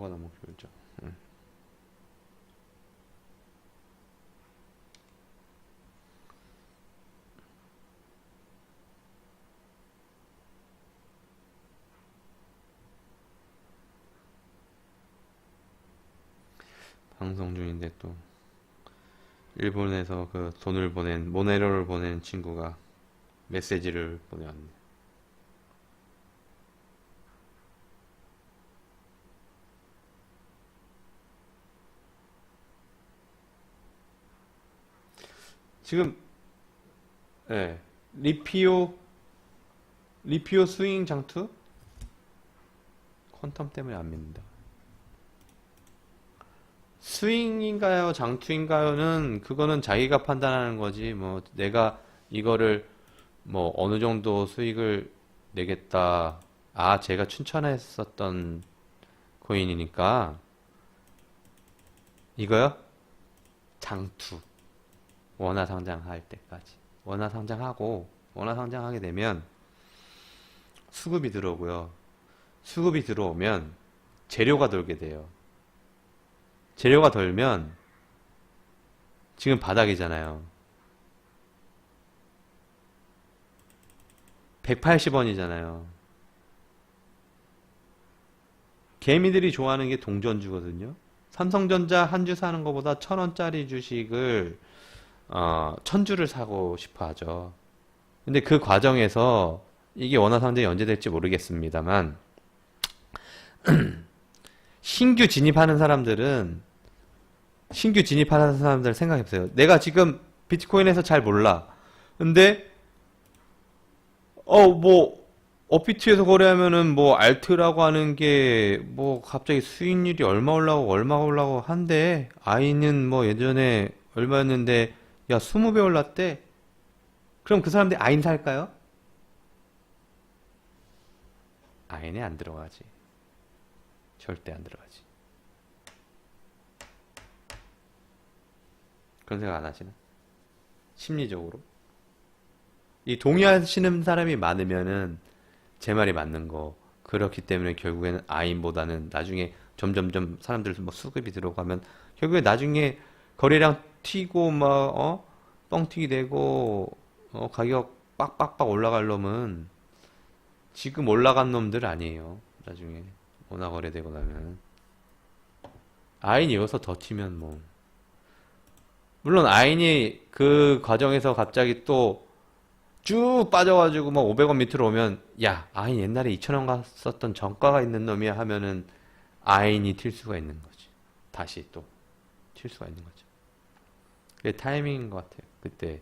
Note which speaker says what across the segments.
Speaker 1: 뭐가 너무 길죠? 음. 방송 중인데 또 일본에서 그 돈을 보낸 모네로를 보낸 친구가 메시지를 보내왔네. 지금 예 리피오 리피오 스윙 장투 퀀텀 때문에 안 믿는다. 스윙인가요, 장투인가요는 그거는 자기가 판단하는 거지. 뭐 내가 이거를 뭐 어느 정도 수익을 내겠다. 아, 제가 추천했었던 코인이니까 이거요? 장투. 원화 상장할 때까지. 원화 상장하고 원화 상장하게 되면 수급이 들어오고요. 수급이 들어오면 재료가 돌게 돼요. 재료가 덜면 지금 바닥이잖아요. 180원이잖아요. 개미들이 좋아하는 게 동전주거든요. 삼성전자 한 주 사는 것보다 천 원짜리 주식을 어, 천 주를 사고 싶어 하죠. 근데 그 과정에서 이게 원화 상장이 언제 될지 모르겠습니다만 신규 진입하는 사람들은 신규 진입하는 사람들 생각해보세요. 내가 지금 비트코인에서 잘 몰라. 근데 어뭐 업비트에서 거래하면은 뭐 알트라고 하는 게 뭐 갑자기 수익률이 얼마 올라가고 얼마 올라가고 한데 아이는 뭐 예전에 얼마였는데 야 20배 올랐대. 그럼 그 사람들이 아인 살까요? 아인에 안 들어가지. 절대 안 들어가지. 그런 생각 안 하시나? 심리적으로. 이 동의하시는 사람이 많으면은 제 말이 맞는 거. 그렇기 때문에 결국에는 아인보다는 나중에 점점점 사람들 뭐 수급이 들어가면 결국에 나중에 거래량 튀고 막 어? 뻥튀기 되고 어, 가격 빡빡빡 올라갈 놈은 지금 올라간 놈들 아니에요. 나중에 원화 거래되고 나면 아인이 여기서 더 튀면 뭐 물론 아인이 그 과정에서 갑자기 또 쭉 빠져가지고 막 500원 밑으로 오면 야 아인 옛날에 2,000원 갔었던 정가가 있는 놈이야 하면은 아인이 튈 수가 있는 거지 다시 또 튈 수가 있는 거죠 그게 타이밍인 것 같아요 그때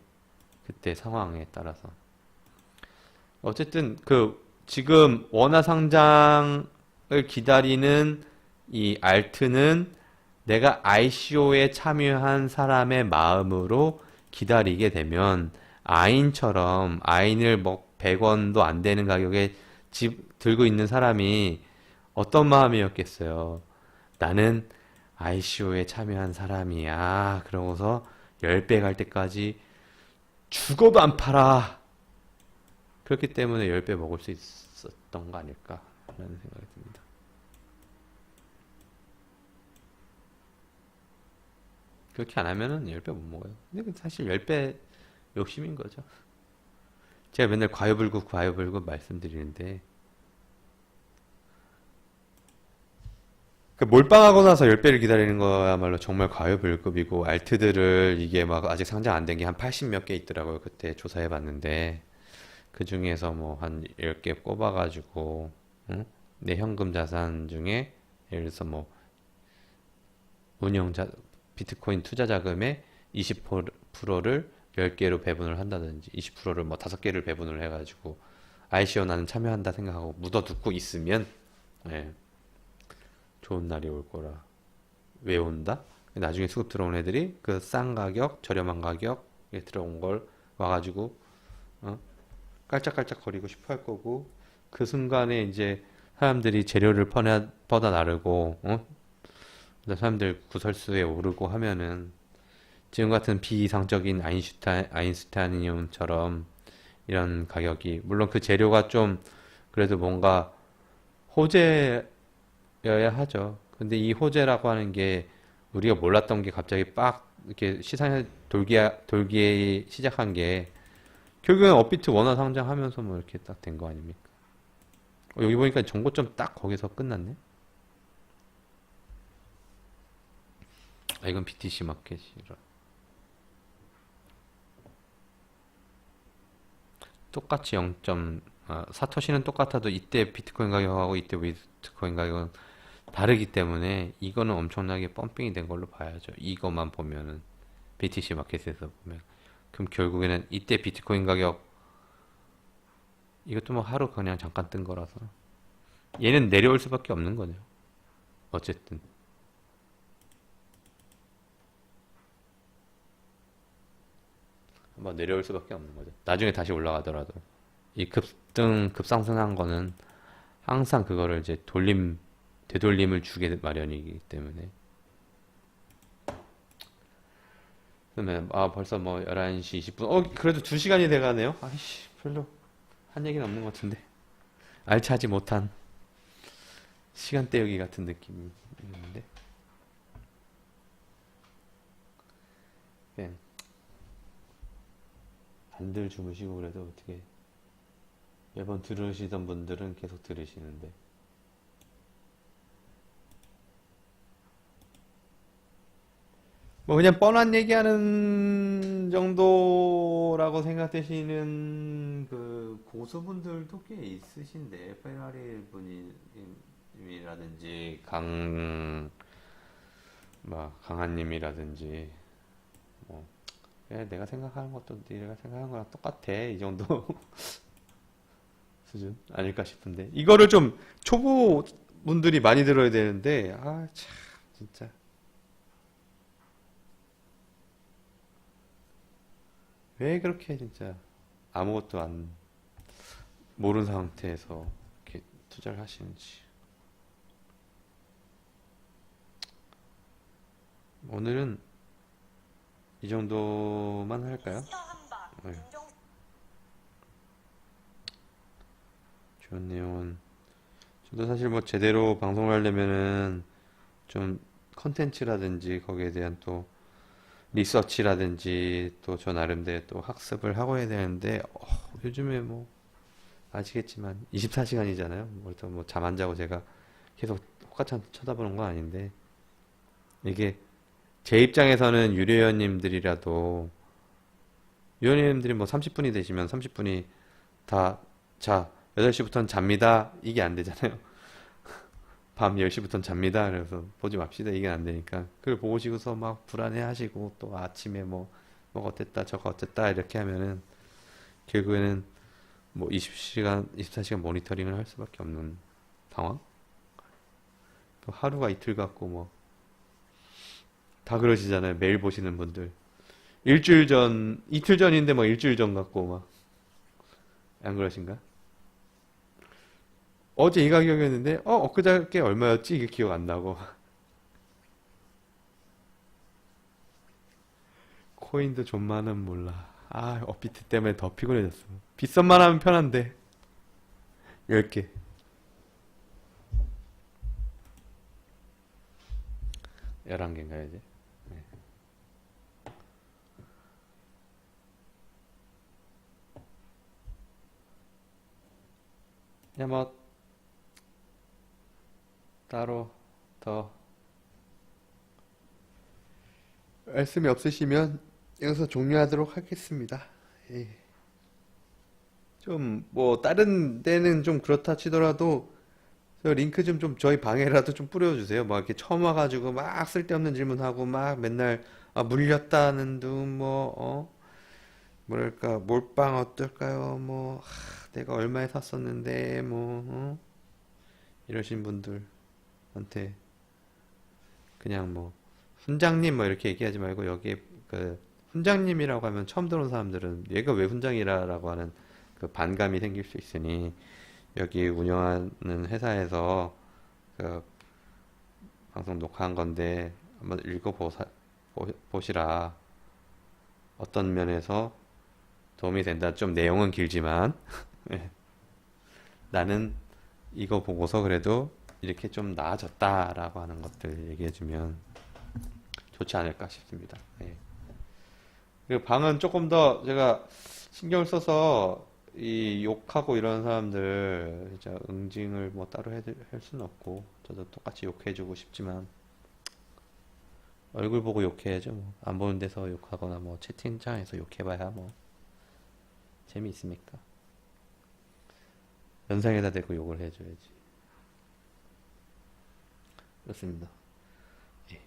Speaker 1: 그때 상황에 따라서 어쨌든 그 지금 원화 상장을 기다리는 이 알트는 내가 ICO에 참여한 사람의 마음으로 기다리게 되면 아인처럼 아인을 뭐 100원도 안 되는 가격에 집 들고 있는 사람이 어떤 마음이었겠어요. 나는 ICO에 참여한 사람이야. 그러고서 10배 갈 때까지 죽어도 안 팔아. 그렇기 때문에 10배 먹을 수 있었던 거 아닐까라는 생각이 듭니다. 그렇게 안 하면은 10배 못 먹어요. 근데 그 사실 10배 욕심인 거죠. 제가 맨날 과유불급, 과유불급 말씀드리는데, 그 몰빵하고 나서 10배를 기다리는 거야말로 정말 과유불급이고, 알트들을 이게 막 아직 상장 안 된 게 한 80 몇 개 있더라고요. 그때 조사해 봤는데, 그 중에서 뭐 한 10개 꼽아 가지고, 응? 내 현금 자산 중에, 예를 들어서 뭐, 운영자, 비트코인 투자 자금의 20%를 10개로 배분을 한다든지 20%를 뭐 5개를 배분을 해 가지고 ICO 나는 참여한다 생각하고 묻어두고 있으면 예, 좋은 날이 올 거라 왜 온다? 나중에 수급 들어온 애들이 그 싼 가격, 저렴한 가격에 들어온 걸 와가지고 어? 깔짝깔짝 거리고 싶어 할 거고 그 순간에 이제 사람들이 재료를 퍼내, 퍼다 나르고 어? 사람들 구설수에 오르고 하면은 지금 같은 비이상적인 아인슈타, 아인슈타니움처럼 이런 가격이 물론 그 재료가 좀 그래도 뭔가 호재 여야 하죠. 근데 이 호재라고 하는 게 우리가 몰랐던 게 갑자기 빡 이렇게 시장에 돌기 돌기 시작한 게 결국엔 업비트 원화 상장하면서 뭐 이렇게 딱 된 거 아닙니까? 어, 여기 보니까 정고점 딱 거기서 끝났네. 아 이건 BTC 마켓이라. 똑같이 0. 아, 사토시는 똑같아도 이때 비트코인 가격하고 이때 비트코인 가격은 다르기 때문에 이거는 엄청나게 펌핑이 된 걸로 봐야죠. 이것만 보면은 BTC 마켓에서 보면 그럼 결국에는 이때 비트코인 가격 이것도 뭐 하루 그냥 잠깐 뜬 거라서 얘는 내려올 수밖에 없는 거네요. 어쨌든 한번 내려올 수밖에 없는 거죠. 나중에 다시 올라가더라도 이 급등 급상승한 거는 항상 그거를 이제 돌림 되돌림을 주게 마련이기 때문에. 그러면 아 벌써 뭐 11시 20분. 어 그래도 2시간이 돼가네요. 아이씨 별로 한 얘기는 없는 것 같은데. 알차지 못한 시간 때우기 같은 느낌이 있는데. 그냥 반들 주무시고 그래도 어떻게 매번 들으시던 분들은 계속 들으시는데. 뭐 그냥 뻔한 얘기하는 정도라고 생각되시는 그 고수분들도 꽤 있으신데 페라리 분이라든지 강, 뭐 강한님이라든지 뭐 그냥 내가 생각하는 것도 네가 생각하는 거랑 똑같아 이 정도 수준 아닐까 싶은데 이거를 좀 초보 분들이 많이 들어야 되는데 아 참 진짜 왜 그렇게 진짜 아무것도 안 모르는 상태에서 이렇게 투자를 하시는지. 오늘은 이 정도만 할까요? 네. 좋은 내용은 저도 사실 뭐 제대로 방송을 하려면은 좀 컨텐츠라든지 거기에 대한 또 리서치라든지 또 저 나름대로 또 학습을 하고 해야 되는데 어, 요즘에 뭐 아시겠지만 24시간이잖아요. 뭐잠 안 자고 제가 계속 똑같이 쳐다보는 건 아닌데 이게 제 입장에서는 유료 회원님들이라도 유료 회원님들이 뭐 30분이 되시면 30분이 다 자 8시부터는 잡니다 이게 안 되잖아요. 밤 10시부터는 잡니다. 그래서 보지 맙시다. 이게 안 되니까. 그걸 보시고서 막 불안해 하시고 또 아침에 뭐, 뭐 어땠다, 저거 어땠다 이렇게 하면은 결국에는 뭐 20시간, 24시간 모니터링을 할 수밖에 없는 상황? 또 하루가 이틀 같고 뭐 다 그러시잖아요. 매일 보시는 분들. 일주일 전, 이틀 전인데 뭐 일주일 전 같고 막. 안 그러신가? 어제 이 가격이었는데, 어, 엊그저께 얼마였지? 이게 기억 안 나고. 코인도 존만은 몰라. 아, 업비트 때문에 더 피곤해졌어. 빗선만 하면 편한데. 10개. 열한 개인가요, 이제? 네. 그냥 뭐, 따로 더 말씀이 없으시면 여기서 종료하도록 하겠습니다. 예. 좀뭐 다른 데는 좀 그렇다 치더라도 저 링크 좀 좀 저희 방에라도 좀 뿌려주세요. 막 이렇게 처음 와가지고 막 쓸데없는 질문하고 막 맨날 아, 물렸다는 둥뭐 어? 뭐랄까 몰빵 어떨까요? 뭐 하, 내가 얼마에 샀었는데 뭐 어? 이러신 분들 한테 그냥 뭐 훈장님 뭐 이렇게 얘기하지 말고 여기에 그 훈장님이라고 하면 처음 들어온 사람들은 얘가 왜 훈장이라라고 하는 그 반감이 생길 수 있으니 여기 운영하는 회사에서 그 방송 녹화한 건데 한번 읽어보사 보- 보시라. 어떤 면에서 도움이 된다. 좀 내용은 길지만. 나는 이거 보고서 그래도 이렇게 좀 나아졌다라고 하는 것들 얘기해주면 좋지 않을까 싶습니다. 예. 그리고 방은 조금 더 제가 신경을 써서 이 욕하고 이런 사람들 진짜 응징을 뭐 따로 해, 할 수는 없고 저도 똑같이 욕해주고 싶지만 얼굴 보고 욕해야죠 뭐. 안 보는 데서 욕하거나 뭐 채팅창에서 욕해봐야 뭐 재미 있습니까? 연상에다 대고 욕을 해줘야지. 그렇습니다. 예.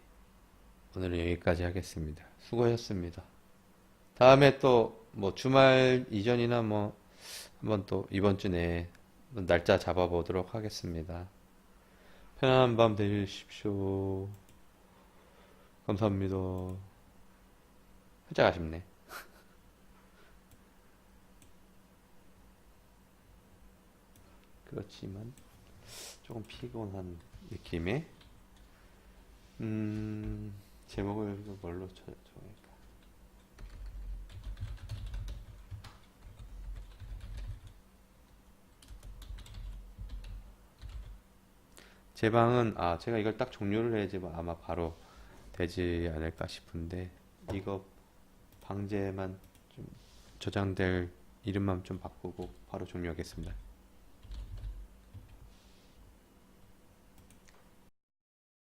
Speaker 1: 오늘은 여기까지 하겠습니다. 수고하셨습니다. 다음에 또 뭐 주말 이전이나 뭐 한번 또 이번 주 내에 날짜 잡아보도록 하겠습니다. 편안한 밤 되십시오. 감사합니다. 살짝 아쉽네. 그렇지만 조금 피곤한 느낌의 음 제목을 뭘로 쳐- 정할까? 제 방은 아 제가 이걸 딱 종료를 해야지 뭐 아마 바로 되지 않을까 싶은데 이거 방제만 좀 저장될 이름만 좀 바꾸고 바로 종료하겠습니다.